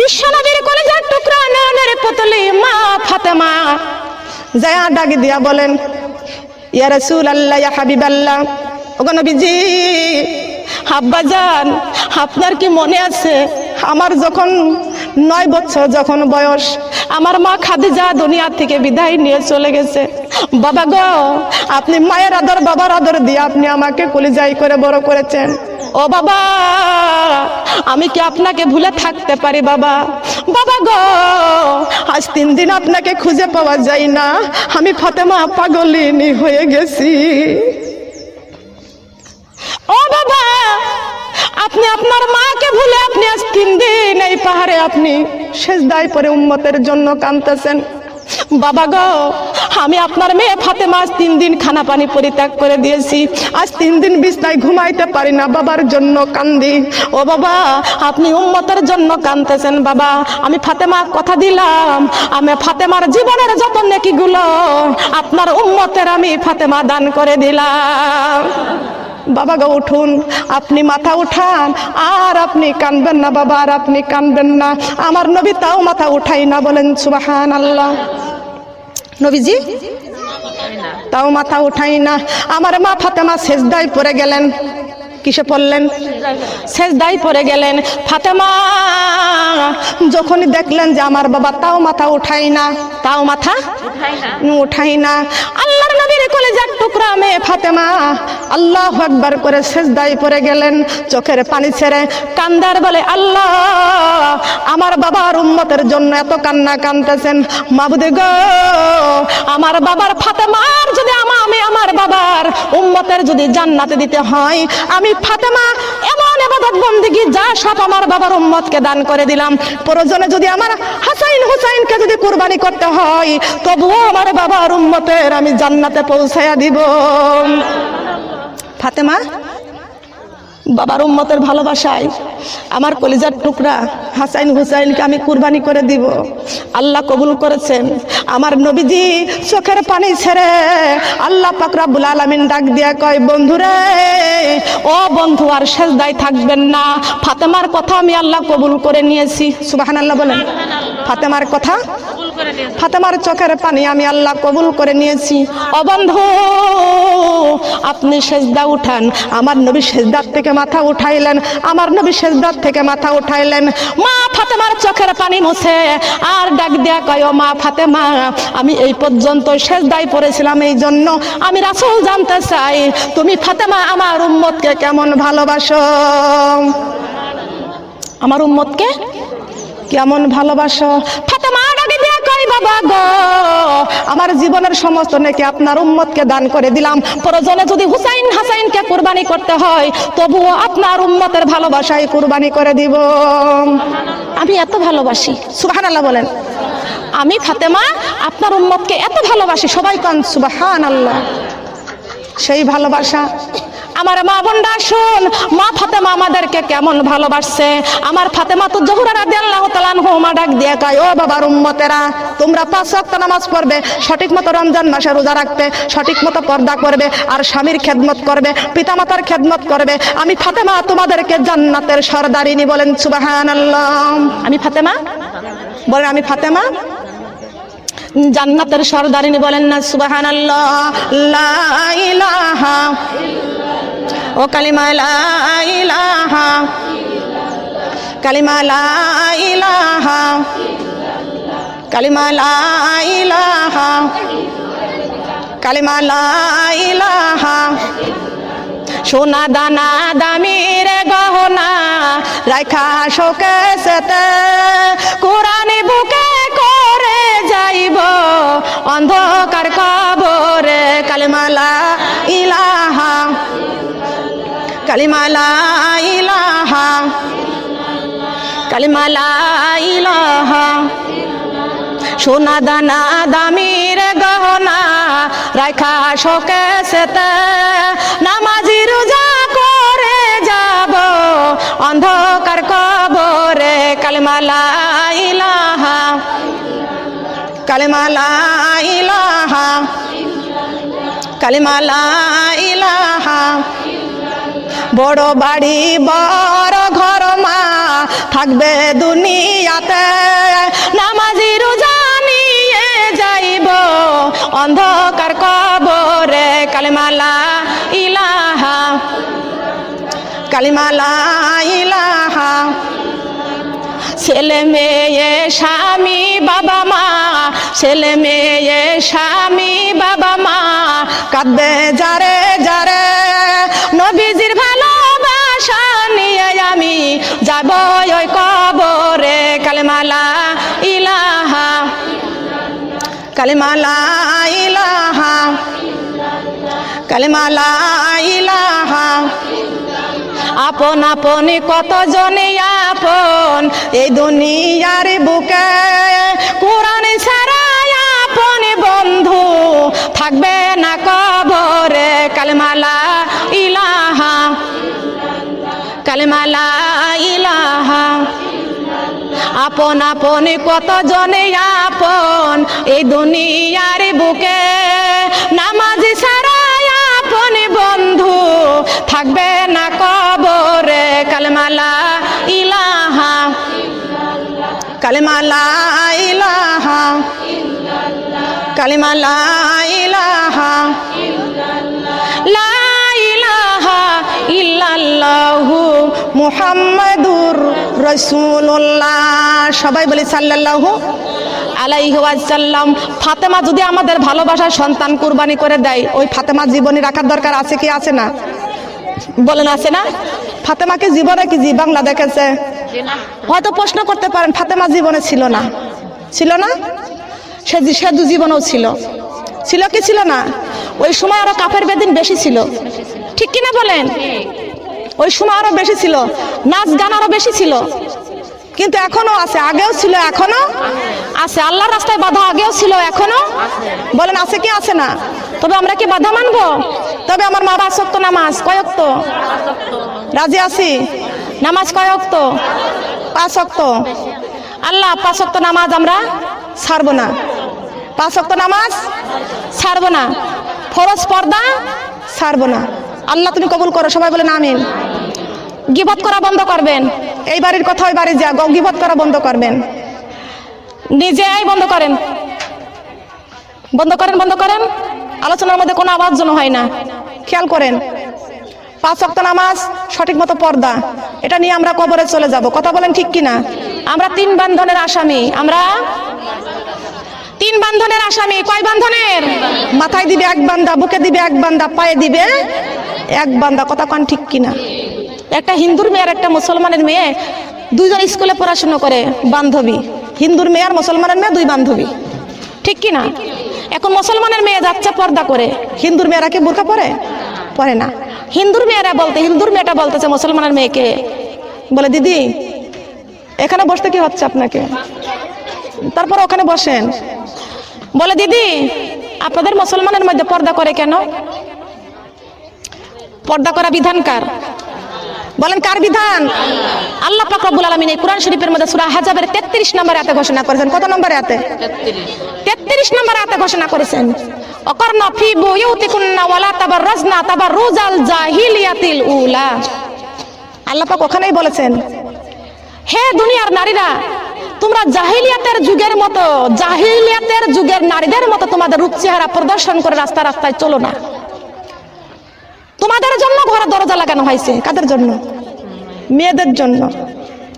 বিশ্বনবীর কলেজার টুকরা নয়নের পুতলি মা ফাতেমা। জায়া ডাক দিয়া বলেন, ইয়া রাসূল আল্লাহ ইয়া হাবিব আল্লাহ ওগো নবীজি আব্বা যান, আপনার কি মনে আছে? আমার যখন নয় বছর যখন বয়স, আমার মা খাদিজা দুনিয়া থেকে বিদায় নিয়ে চলে গেছে। বাবা গো, আপনি মায়ের আদর, বাবার আদর দিয়ে আপনি আমাকে কলিজাই করে বড় করেছেন। ও বাবা, আমি কি আপনাকে ভুলে থাকতে পারি বাবা? বাবা গো, আজ তিন দিন আপনাকে খুঁজে পাওয়া যায় না। আমি ফাতেমা পাগলিনী হয়ে গেছি। ও বাবা, আপনি আপনার মাকে ভুলে আপনি আজ তিন দিন এই পাহাড়ে আপনি শেষ দায় পরে উম্মতের জন্য কাঁদতেছেন। বাবা গো, আমি আপনার মেয়ে ফাতেমা আজ তিন দিন খানা পানি পরিত্যাগ করে দিয়েছি। আজ তিন দিন বিছনায় ঘুমাইতে পারি না, বাবার জন্য কান্দি। ও বাবা, আপনি উম্মতের জন্য কান্দতেছেন বাবা। আমি ফাতেমা কথা দিলাম, আমি ফাতেমার জীবনের যত নেকিগুলো, আপনার উম্মতের আমি ফাতেমা দান করে দিলাম। বাবা গো, উঠুন, আপনি মাথা উঠান, আর আপনি কানবেন না বাবা, আর আপনি কানবেন না। আমার নবী তাও মাথা উঠাই না বলেন সুবাহান আল্লাহ নবীজি? তাও মাথা উঠাই না। আমার মা ফাতেমা শেষদায় পরে গেলেন। কিসে পড়লেন? শেষদায় পরে গেলেন। ফাতেমা, যখনই দেখলেন যে আমার বাবা তাও মাথা উঠাই না, তাও মাথা উঠাই না আল্লাহর নবীর কলেজার টুকরা মেয়ে ফাতেমা। আল্লাহ একবার করে শেষদায় পড়ে গেলেন, চোখের পানি ছেড়ে কান্দার বলে, আল্লাহ, আমার বাবার উম্মতের জন্য এত কান্না কানতেছেন। মাবুদে গো, আমার বাবার ফাতেমার যদি আমা, আমি আমার বাবার উম্মতের যদি জান্নাতে দিতে হয়, আমি ফাতেমা এমন এবাদত বন্দিগি, যা সব আমার বাবার উম্মতকে দান করে দিলাম। প্রয়োজনে যদি আমার হাসাইন হুসাইনকে যদি কুরবানি করতে হয়, তবুও আমার বাবার উম্মতের আমি জান্নাতে পৌঁছায়া দিব। ফাতেমা, বাবার উম্মতের ভালোবাসায় আমার কলিজার টুকরা হাসাইন হুসাইনকে আমি কুরবানি করে দিব। আল্লাহ কবুল করেছেন। আমার নবীজি চোখের পানি ছেড়ে আল্লাহ পাক রাব্বুল আলামিন ডাক দিয়া কয়, বন্ধুরে, ও বন্ধু, আর সেজদায় থাকবেন না। ফাতেমার কথা আমি আল্লাহ কবুল করে নিয়েছি। সুবাহান আল্লাহ বলেন। ফাতেমার কথা ফাতেমার চোখের পানি আমি আল্লাহ কবুল করে নিয়েছি। অবন্ধু আপনি সেজদা উঠান। আমার নবী সেজদার থেকে মাথা উঠাইলেন। আমার নবী সেজদার থেকে মাথা উঠাইলেন। মা ফাতেমার চোখের পানি মুছে। আর ডাক দেয়া কয় মা ফাতেমা, আমি এই পর্যন্ত সেজদায় পড়েছিলাম এই জন্য। আমি রাসূল জানতে চাই, তুমি ফাতেমা, আমার উম্মতকে কেমন ভালোবাসো? আমার উম্মতকে কেমন ভালোবাসো? ফাতেমা কই বাবা গো। আমার জীবনের সমস্ত নাকি আপনার উম্মতকে দান করে দিলাম। প্রয়োজনে যদি হুসাইন হাসাইনকে কুরবানি করতে হয়, তবুও আপনার উম্মতের ভালোবাসায় কুরবানি করে দিব। আমি এত ভালোবাসি। সুবহানাল্লাহ বলেন। আমি ফাতেমা, আপনার উম্মতকে এত ভালোবাসি। সবাই কান সুবহানাল্লাহ। সেই ভালোবাসা আমার মা বোনরা, শুন, মা ফাতেমা আমাদেরকে কেমন ভালোবাসছে? আমার ফাতেমা তো জহুরা রাদিয়াল্লাহু তাআলা মা ডাক দিয়ে কয়, ও বাবার উম্মতেরা, তোমরা পাঁচ ওয়াক্ত নামাজ পড়বে, সঠিক মতো রমজান মাসে রোজা রাখবে, সঠিক মতো পর্দা করবে, আর স্বামীর খেদমত করবে, পিতামাতার খেদমত করবে। আমি ফাতেমা, তোমাদেরকে জান্নাতের সরদারিনী বলেন, সুবহানাল্লাহ। আমি ফাতেমা? বলেন, আমি ফাতেমা? জান্নাতের সরদারিনী বলেন না সুবাহান ইলাহা ও কালিমা ইলাহা কালিমা ইলাহা কালিমা ইলাহা কালিমা ইলাহা। সোনা দানা দামির গহনা রাখা শোকে ইলাহা কালিমালা ইলাহা। সোনা দানা দামির গহনা রাখা শোকে সেতে, নামাজি রোজা করে যাব অন্ধকার কবরে। ইলাহা কালমালা ইলাহা কালিমালা ইলাহা। বড় বাড়ি, বড় ঘর মা, থাকবে দুনিয়াতে। নামাজি রোজা নিয়ে যাইব, অন্ধকার কবরে। কালিমালা ইলাহা কালিমালা ইলাহা। ছেলে মেয়ে, স্বামী, বাবা মা, ছেলে মেয়ে, স্বামী, বাবা মা, কাঁদবে যারে যারে কালেমালা ইলাহা কালেমালা ইলাহা আপন আপন কত জনে আপন এই দুনিয়ার বুকে কোরআন ছাড়া আপন বন্ধু থাকবে না কবরে কালমালা ইলাহা কালমালা ইলাহা আপন আপন কত জনে আপন এই দুনিয়ার বুকে। নামাজ ছাড়া আপন বন্ধু থাকবে না কবরে। কালমালা ইলাহা কালমালা ইলাহা কালমালা ইলাহা, লা ইলাহা ইল্লাল্লাহু মুহাম্মাদুর রাসূলুল্লাহ। সবাই বলি সাল্লাল্লাহু আলাইহি ওয়াসাল্লাম। ফাতেমা যদি আমাদের ভালোবাসার সন্তান কুরবানি করে দেয়, ওই ফাতেমা জীবনী রাখার দরকার আছে কি, আছে না? বলেন, আছে না? ফাতেমাকে জীবনে কি জি, বাংলা দেখেছে? হয়তো প্রশ্ন করতে পারেন, ফাতেমা জীবনে ছিল না। ছিল না? সে সে দু জীবনেও ছিল। ছিল কি ছিল না? ওই সময় আরও কাফের বেদিন বেশি ছিল। ঠিক কিনা বলেন? ওই সময় আরও বেশি ছিল। নাচ গান আরও বেশি ছিল। কিন্তু এখনও আছে, আগেও ছিল, এখনও আছে। আল্লাহর রাস্তায় বাধা আগেও ছিল, এখনও বলেন আছে কি আছে না? তবে আমরা কি বাধা মানবো? তবে আমার মা বাসক্ত নামাজ কয়ক্ত রাজি আছি? নামাজ কয়ক্ত পাঁচক্ত আল্লাহ পাঁচক্ত নামাজ আমরা ছাড়বো না। পাঁচক্ত নামাজ ছাড়বো না। ফরজ পর্দা ছাড়বো না। আল্লাহ তুমি কবুল করো। সবাই বলেন আমিন। গিবত করা বন্ধ করবেন। এই বাড়ির কথা ওই বাড়ি যা গিবত করা বন্ধ করবেন। নিজেই বন্ধ করেন। বন্ধ করেন বন্ধ করেন। আলোচনার মধ্যে কোনো আওয়াজ যেন হয় না। খেয়াল করেন। পাঁচ অক্ত নামাজ, সঠিক মতো পর্দা। এটা নিয়ে আমরা কবরে চলে যাব। কথা বলেন ঠিক কিনা? আমরা তিন বান্ধনের আসামি। আমরা তিন বান্ধনের আসামি। কয় বান্ধনের? মাথায় দিবে এক বান্দা, বুকে দিবে এক বান্দা, পায়ে দিবে এক বান্দা, কথা কন ঠিক কিনা? একটা হিন্দুর মেয়ে আর একটা মুসলমানের মেয়ে, দুইজন স্কুলে পড়াশোনা করে, বান্ধবী। হিন্দুর মেয়ে আর মুসলমানের মেয়ে, দুই বান্ধবী। ঠিক কিনা? এখন মুসলমানের মেয়ে যাচ্ছে পর্দা করে, হিন্দুর মেয়েরা কি বোরকা পরে? পরে না। হিন্দুর মেয়েরা বলতে, হিন্দুর মেয়েটা বলতেছে মুসলমানের মেয়েকে, বলে, দিদি, এখানে বসতে কি হচ্ছে আপনাকে? তারপর ওখানে বসেন। বলে, দিদি, আপনাদের মুসলমানের মধ্যে পর্দা করে কেন? পর্দা করা বিধান কার? বলেন কার বিধান? আল্লাহ পাক রব্বুল আলামিন এই কোরআন শরীফের মধ্যে সূরা হাজাবের 33 নম্বরে আয়াতে ঘোষণা করেছেন। কত নম্বরে আয়াতে? 33 নম্বরে আয়াতে ঘোষণা করেছেন। অকরনা ফি বুয়ুতিকুন্না ওয়ালা তাবাররাজনা তাবাররুজাল জাহিলিয়াতিল উলা। আল্লাহ পাক ওখানেই বলেছেন, হে দুনিয়ার নারীরা, তোমরা জাহিলিয়াতের যুগের মতো, জাহিলিয়াতের যুগের নারীদের মতো তোমাদের রূপ চেহারা প্রদর্শন করে রাস্তা রাস্তায় চলো না। তোমাদের জন্য ঘরে দরজা লাগানো হয়েছে। কাদের জন্য? মেয়েদের জন্য।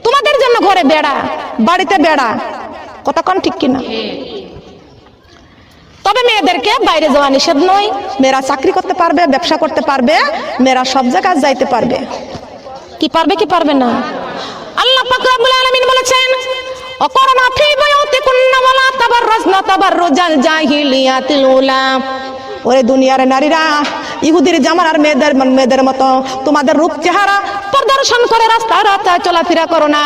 তোমাদের জন্য ঘরে বেড়া, বাড়িতে বেড়া। কতক্ষণ ঠিক কিনা? তবে মেয়েদেরকে বাইরে যাওয়া নিষেধ নয়। মেয়েরা চাকরি করতে পারবে, ব্যবসা করতে পারবে, মেয়েরা সব জায়গায় যাইতে পারবে। কি পারবে কি পারবে না? আল্লাহ পাক বলেছেন ওরে দুনিয়ার নারীরা ইহুদির আর মেয়েদের মেয়েদের মতো। তোমাদের রূপ চেহারা প্রদর্শন করে রাস্তা রাস্তায় চলাফেরা করো না।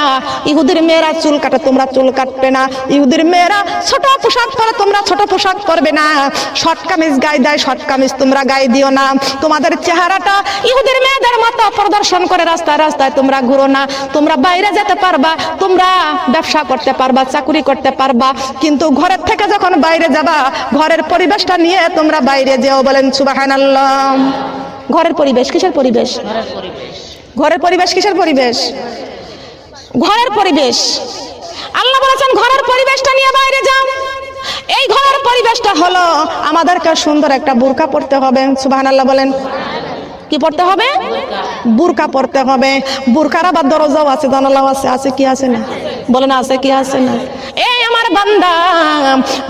ইহুদির মেয়েরা চুল কাটে, তোমরা চুল কাটবে না। ইহুদির মেয়েরা ছোট পোশাক পরে, তোমরা ছোট পোশাক পরবে না। শর্ট কামিজ গায়ে দেয় শর্ট কামিজ তোমরা গায়ে দিও না। তোমাদের চেহারাটা ইহুদের মেয়েদের মতো প্রদর্শন করে রাস্তায় রাস্তায় তোমরা ঘুরো না। তোমরা বাইরে যেতে পারবা, তোমরা ব্যবসা করতে পারবা, চাকরি করতে পারবা। কিন্তু ঘরের থেকে যখন বাইরে যাবা, ঘরের পরিবেশটা নিয়ে তোমরা বাইরে যেও বলেন সুবাহানাল্লাহ। ঘরের পরিবেশ, কিসের পরিবেশ? ঘরের পরিবেশ, কিসের পরিবেশ? ঘরের পরিবেশ। আল্লাহ বলেছেন, ঘরের পরিবেশটা নিয়ে বাইরে যাও। এই ঘরের পরিবেশটা হলো আমাদেরকে সুন্দর একটা বুরকা পড়তে হবে। সুবাহান আল্লাহ বলেন। কি পড়তে হবে? বুরকা পড়তে হবে। বুরকার আবার দরজাও আছে, জানালাও আছে আছে কি আছে না? বলেন, আছে কি আছে না? এই আমার বান্দা,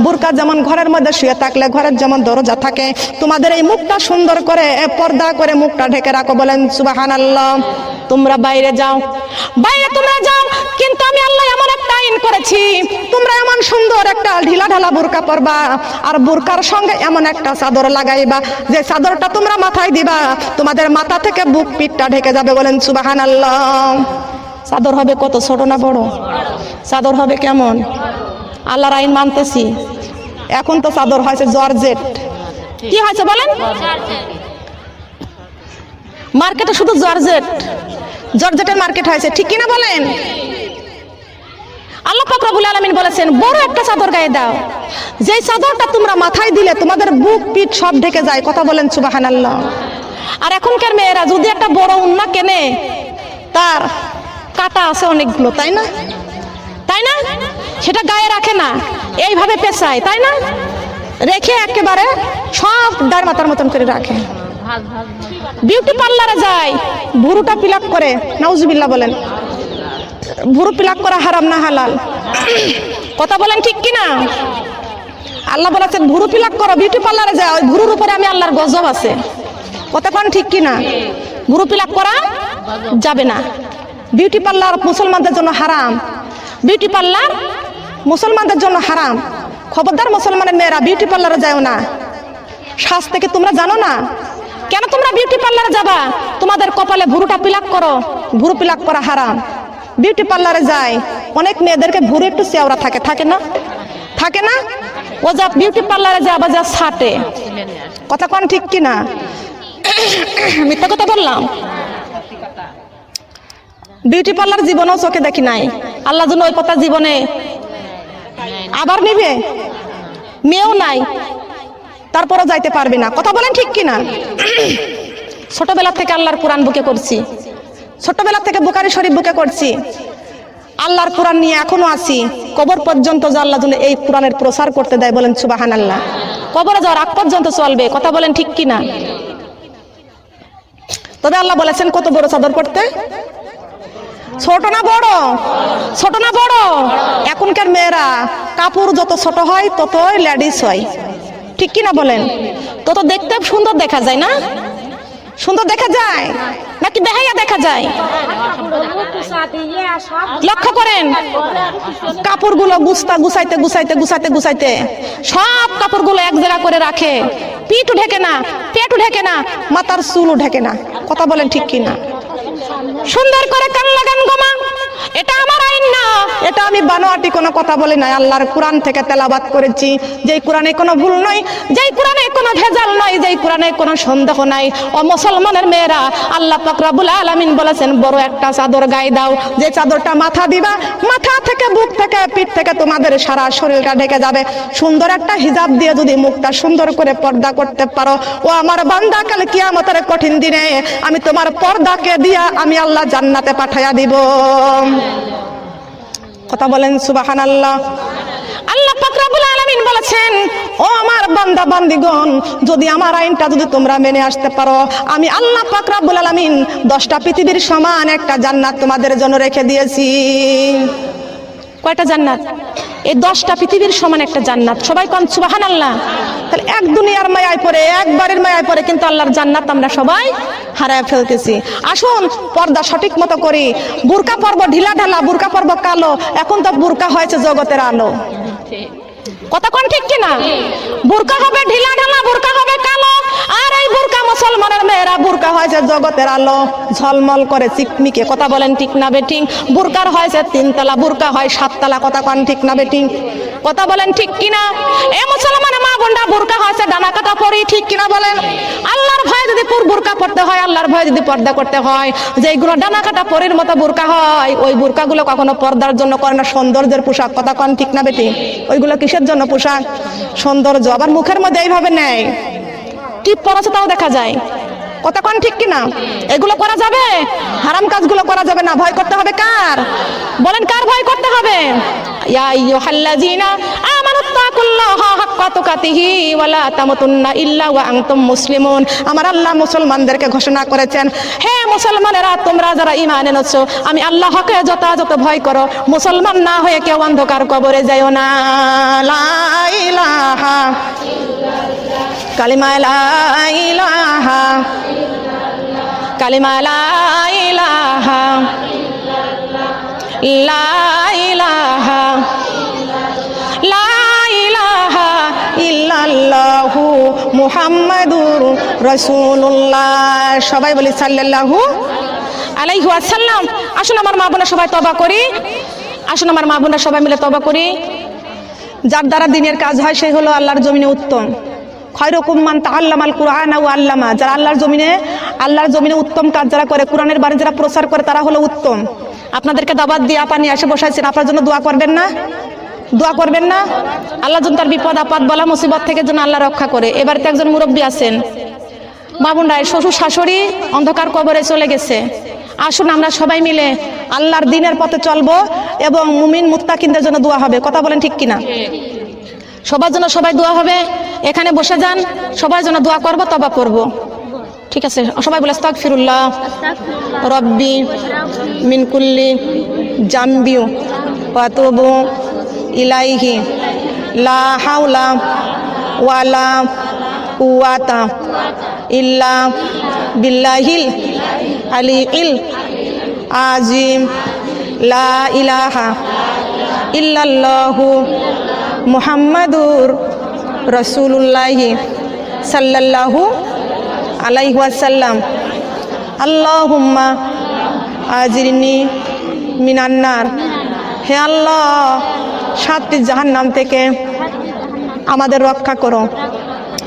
বুরকা যেমন ঘরের মধ্যে শুয়ে থাকলে ঘরের যেমন দরজা থাকে, তোমাদের এই মুখটা সুন্দর করে পর্দা করে মুখটা ঢেকে রাখো, বলেন সুবাহান আল্লাহ তোমরা বাইরে যাও। বাইরে তোমরা যাও, কিন্তু আমি আল্লাহ এমন একটা আইন করেছি, তোমরা এমন সুন্দর একটা ঢিলা ঢালা বুরকা পরবা, আর বুরকার সঙ্গে এমন একটা চাদর লাগাইবা, যে চাদরটা তোমরা মাথায় দিবা, তোমাদের মাথা থেকে বুক পিঠটা ঢেকে যাবে, বলেন সুবাহান আল্লাহ চাদর হবে কত ছোট না বড়? চাদর হবে কেমন? আল্লাহর আইন মানতেছি। এখন তো চাদর হয়েছে জর্জেট। কি হয়েছে বলেন? মার্কেটে শুধু জর্জেট। জর্জেটের মার্কেট হয়েছে, ঠিক কিনা বলেন? আল্লাহ পাক রব্বুল আলামিন বলেছেন, বড় একটা চাদর গায়ে দাও। যেই চাদরটা তোমরা মাথায় দিলে তোমাদের বুক, পিঠ সব ঢেকে যায়। কথা বলেন, সুবহানাল্লাহ। আর এখনকার মেয়েরা যদি একটা বড় উন্না কেনে, তার কাটা আছে অনেকগুলো, তাই না? তাই না? সেটা গায়ে রাখে না, এইভাবে পেঁচায়, তাই না? রেখে একেবারে সব ডার মাথার মতন করে রাখে। বিউটি পার্লারে যায়, ভুরুটা পিলাপ করে, নাউজুবিল্লাহ বলেন। ভুরু পিলাপ করা হারাম না, হালাল। কথা বলেন ঠিক কি না আল্লাহ বলেছেন, ভুরু পিলাপ করো, বিউটি পার্লারে যায়, ওই ভুরুর উপরে আমি আল্লাহর গজব আছে। কথা কোন ঠিক কি না ভুরু পিলাপ করা যাবে না। বিউটি পার্লার মুসলমানদের জন্য হারাম। বিউটি পার্লার মুসলমানদের জন্য হারাম। খবরদার মুসলমানের মেয়েরা বিউটি পার্লারে যায় না। শ্বাস থেকে তোমরা জানো না? কেন তোমরা বিউটি পার্লারে যাবা? তোমাদের কপালে ভুরুটা পিলাক করো। ভুরু পিলাক করা হারাম। বিউটি পার্লারে যায়। অনেক মেয়েদেরকে ভুরু একটু চেওড়া থাকে। থাকে না? থাকে না? ও যা বিউটি পার্লারে যা বা যা ছাটে। কথা কন ঠিক কি না মিথ্যা কথা বললাম? বিউটি পার্লার জীবনেও চোখে দেখি নাই। আল্লাহ যেন ওই কথা জীবনে আবার নিবে। মেয়েও নাই। তারপরও যাইতে পারবে না। কথা বলেন ঠিক কিনা? ছোটবেলা থেকে আল্লাহর কোরআন বুকে করছি। ছোটবেলা থেকে বুকারি শরীফ বুকে করছি। আল্লাহর কোরআন নিয়ে এখনও আছি। কবর পর্যন্ত যে আল্লাহ যেন এই কোরআনের প্রসার করতে দেয় বলেন সুবাহান আল্লাহ কবরে যাওয়ার আগ পর্যন্ত চলবে। কথা বলেন ঠিক কিনা? তবে আল্লাহ বলেছেন, কত বড় চাদর পড়তে? ছোট না বড়? ছোট না বড়? এখনকার মেয়েরা, কাপড় যত ছোট হয়, ততই লেডিস হয়। ঠিক কিনা বলেন? তত দেখতে সুন্দর দেখা যায় না? সুন্দর দেখা যায়? নাকি দেখাইয়া দেখা যায়? লক্ষ্য করেন, কাপড়গুলো গুছতা গুছাইতে গুছাইতে গুছাইতে গুছাইতে সব কাপড়গুলো এক জায়গা করে রাখে। পিঠও ঢেকে না, পেটও ঢেকে না, মাথার চুলও ঢেকে না। কথা বলেন ঠিক কিনা? সুন্দর করে কান লাগান গোমা এটা আমার এটা আমি বানোয়াটি কোনো কথা বলি নাই, আল্লাহর কোরআন থেকে তেলাবাত করেছি। যেই কোরআনে কোনো ভুল নয়, যেই কোরআনে কোনো ভেজাল নয়, যেই কোরআনে কোনো সন্দেহ নাই। ও মুসলমানের মেয়েরা, আল্লাহ পাক রব্বুল আলামিন বলেছেন, বড় একটা চাদর গায়ে দাও। যে চাদরটা মাথা দিবা, মাথা থেকে, বুক থেকে, পিঠ থেকে তোমাদের সারা শরীরটা ঢেকে যাবে। সুন্দর একটা হিজাব দিয়ে যদি মুখটা সুন্দর করে পর্দা করতে পারো, ও আমার বান্দা, কাল কিয়ামতের কঠিন দিনে আমি তোমার পর্দাকে দিয়া আমি আল্লাহ জান্নাতে পাঠাইয়া দিব। কথা বলেন সুবাহান আল্লাহ আল্লাহ পাকরাবুল আলমিন বলেছেন, ও আমার বান্দা, বান্দিগণ, যদি আমার আইনটা যদি তোমরা মেনে আসতে পারো, আমি আল্লাহ পাকরাবুল আলমিন দশটা পৃথিবীর সমান একটা জান্নাত তোমাদের জন্য রেখে দিয়েছি। কয়টা জান্নাত? এই দশটা পৃথিবীর সমান একটা জান্নাত। সবাই কম সুবাহান আল্লাহ তাহলে এক দুনিয়ার মায়ায় পড়ে, একবারের মায়ায় পড়ে কিন্তু আল্লাহর জান্নাত আমরা সবাই হারায় ফেলতেছি। আসুন, পর্দা সঠিক মতো করি। বুরকা পর্ব ঢিলা ঢালা, বুরকা পর্ব কালো। এখন তো বুরকা হয়েছে জগতের আলো। কথা কোন ঠিক কিনা? বুরকা হবে ঢিলা ঢালা, বুরকা হবে কালো। আর এই বুরকা মুসলমানের মেয়েরা বুরকা হয়েছে জগতের আলো। ঝলমল করে চিকমিকে কথা বলেন ঠিক না বেঠিং। বুরকার হয়েছে তিনতলা বুরকা হয় সাততলা, কথা কোন ঠিক না বেঠিং। কথা বলেন ঠিক কিনা? এ মুসলমানের মা বোনরা বুরকা হয়েছে, ডানা কাটা পরি ঠিক কিনা বলেন? আল্লাহর ভয়ে যদি পুর বুরকা পড়তে হয়, আল্লাহর ভয়ে যদি পর্দা করতে হয়, যেইগুলো ডানা কাটা পরির মতো বুরকা হয়, ওই বুরকাগুলো কখনো পর্দার জন্য করে না, সৌন্দর্যের পোশাক, কথা কন ঠিক না বেটি ওইগুলো কিসের জন্য পোশাক? সৌন্দর্য আবার মুখের মধ্যে এইভাবে নেয়। টিপ পরাছে তাও দেখা যায়। কতক্ষণ ঠিক কিনা? এগুলো করা যাবে? হারাম কাজগুলো করা যাবে না। ভয় করতে হবে কার? বলেন, কার ভয় করতে হবে? ইয়া আইয়ুহাল্লাযীনা আমার আল্লাহ মুসলমানদেরকে ঘোষণা করেছেন, হে মুসলমানেরা, তোমরা যারা ঈমান এনেছো, আমি আল্লাহকে যথাযথ ভয় করো। মুসলমান না হয়ে কেউ অন্ধকার কবরে যাইও না। লা ইলাহা কালিমা লা ইলাহা, কালিমা লা ইলাহা লা ইলাহা লা ইলাহা ইল্লাল্লাহু মুহাম্মাদুর রাসূলুল্লাহ। সবাই বলি সাল্লাল্লাহু আলাইহি ওয়াসাল্লাম। আসুন আমার মা বোনের সবাই তবা করি। আসুন আমার মা বোনের সবাই মিলে তবা করি। যার দ্বারা দিনের কাজ হয় সেই হলো আল্লাহর জমিনে উত্তম। খয়রকুম মান তাআল্লামাল কুরআন ও আল্লামা। যারা আল্লাহর জমিনে আল্লাহর জমিনে উত্তম কাজ যারা করে, কোরআনের বাণী যারা প্রচার করে, তারা হলো উত্তম। আপনাদেরকে দাবাত দিয়ে আপা নিয়ে এসে বসাইছেন, আপনার জন্য দোয়া করবেন না? দোয়া করবেন না? আল্লাহ যেন তার বিপদ, আপদ, বলা মুসিবত থেকে যেন আল্লাহ রক্ষা করে। এবারে তো একজন মুরব্বী আছেন। বাবুন রায়, শ্বশুর শাশুড়ি অন্ধকার কবরে চলে গেছে। আসুন, আমরা সবাই মিলে আল্লাহর দিনের পথে চলবো এবং মুমিন মুত্তাকিনদের জন্য দোয়া হবে। কথা বলেন ঠিক কিনা? সবার জন্য সবাই দোয়া হবে। এখানে বসে যান সবার জন্য দোয়া করব, তবা করব। ঠিক আছে, সবাই বলে আস্তাক ফিরুল্লাহ রব্বি মিনকুল্লি জাম্বিউ পাতবু ইলাইহি। লা হাওলা ওয়ালা কুওয়াতা ইল্লা বিল্লাহিল আলিল আজিম। লা ইলাহা ইল্লাল্লাহু মুহাম্মাদুর রসুল্লাহি সাল্লাল্লাহু আলাইহি ওয়াসাল্লাম। আল্লাহুম্মা আজিরনি মিনান্নার। হে আল্লাহ, সাতটি জাহান্নাম থেকে আমাদের রক্ষা করো।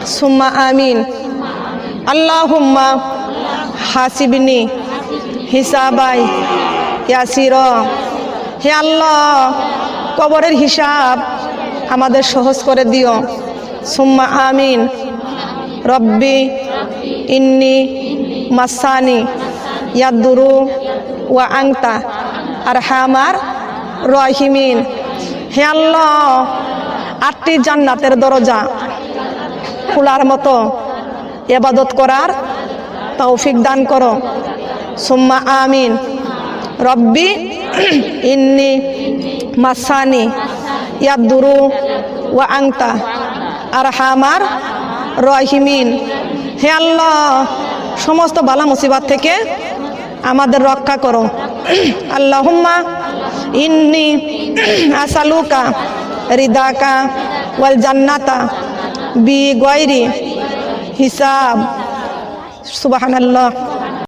সুম্মা আমিন। আল্লাহুম্মা হাসিবনি হিসাবাই ইয়াসির। হে আল্লাহ, কবরের হিসাব আমাদের সহজ করে দিও। সুম্মা আমিন। রব্বি ইন্নি মাসানি ইয়াদুরু ওয়া আংতা আর হামার রহিমিন। হে আল্লাহ, আটটি জান্নাতের দরজা খোলার মতো এবাদত করার তৌফিক দান করো। সুম্মা আমিন। রব্বি ইন্নি মাসানি ইয়াদুরু ওয়া আংতা আর হামার রহিমিন। হে আল্লাহ, সমস্ত বালা মুসিবাত থেকে আমাদের রক্ষা করো। আল্লাহুম্মা ইন্নি আসালুকা রিদাকা ওয়াল জান্নাতা বি গয়রি হিসাব। সুবহানাল্লাহ।